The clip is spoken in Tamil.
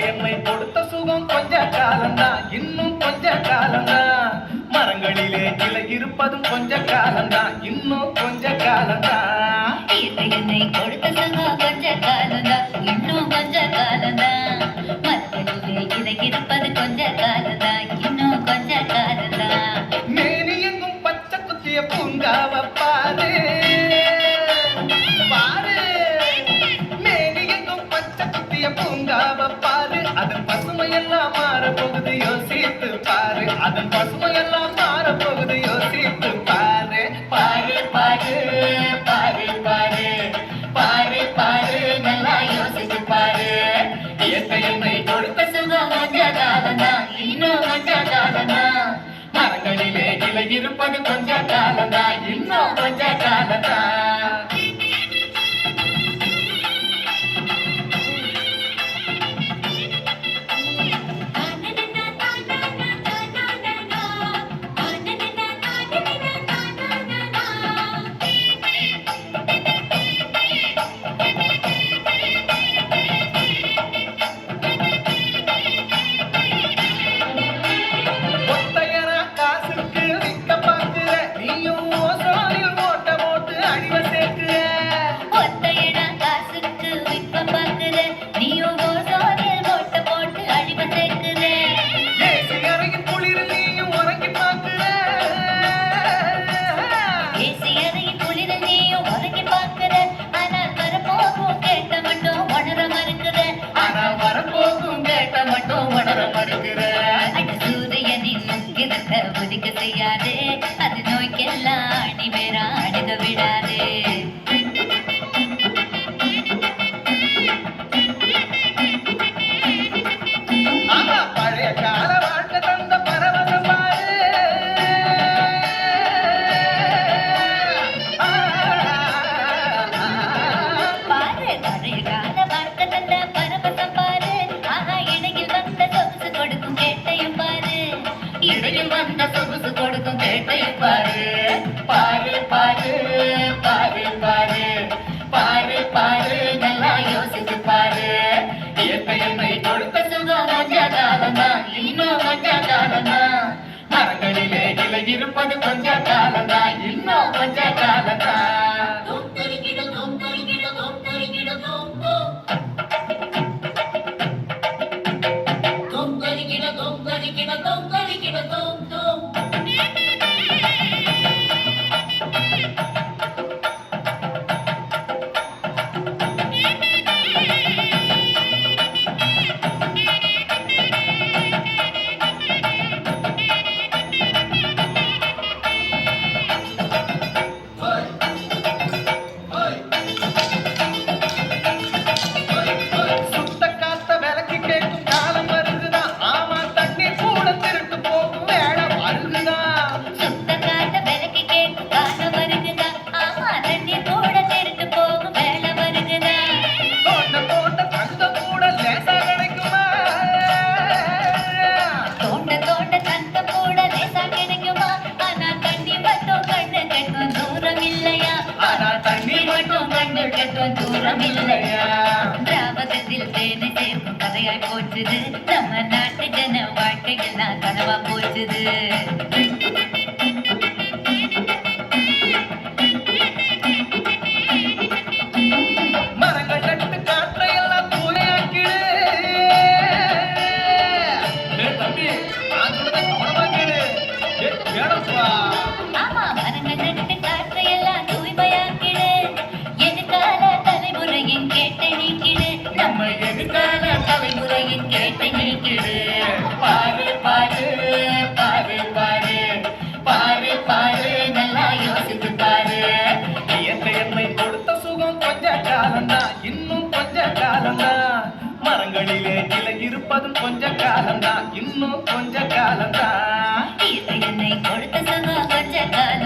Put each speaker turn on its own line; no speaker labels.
எம்மை கொடுத்த சுகம் கொஞ்ச காலம்தான். இன்னும் கொஞ்ச காலம்தான். மரங்களிலே கிளை இருப்பதும் கொஞ்ச காலம்தான். இன்னும் கொஞ்ச காலம்தான்.
என்னை கொடுத்த
மாறப்போகுது யோசித்து பாரு. அதன் பசுமையெல்லாம் மாறப்போகுது யோசித்து பாரு. பாரு பாரு பாரு பாரு. பாரு பாரு நல்லா யோசித்து பாரு. இயற்கை என்னை கொடுத்த சுகம் வந்ததாலனா இன்னும் வந்ததாலனா மரங்களிலே கிளை இருப்பது கொஞ்ச காலதா இன்னும் கொஞ்ச காலதா விட இருப்பது கொஞ்ச காலந்தா இன்னும் கொஞ்ச காலந்தா Don't
திராவகத்தில் தேனை சேர்க்கும் கதையாய் போச்சுது. நம்ம நாட்டு ஜன
வாழ்க்கையில் நான் கனவா போச்சுது.
ஆமா
காலம்னா இன்னும் கொஞ்ச காலம்னா மரங்களிலே இலை இருப்பதும் கொஞ்ச காலம்தான் இன்னும் கொஞ்ச காலம்தான்
என்னை கொடுத்த சகா கொஞ்ச
காலம்.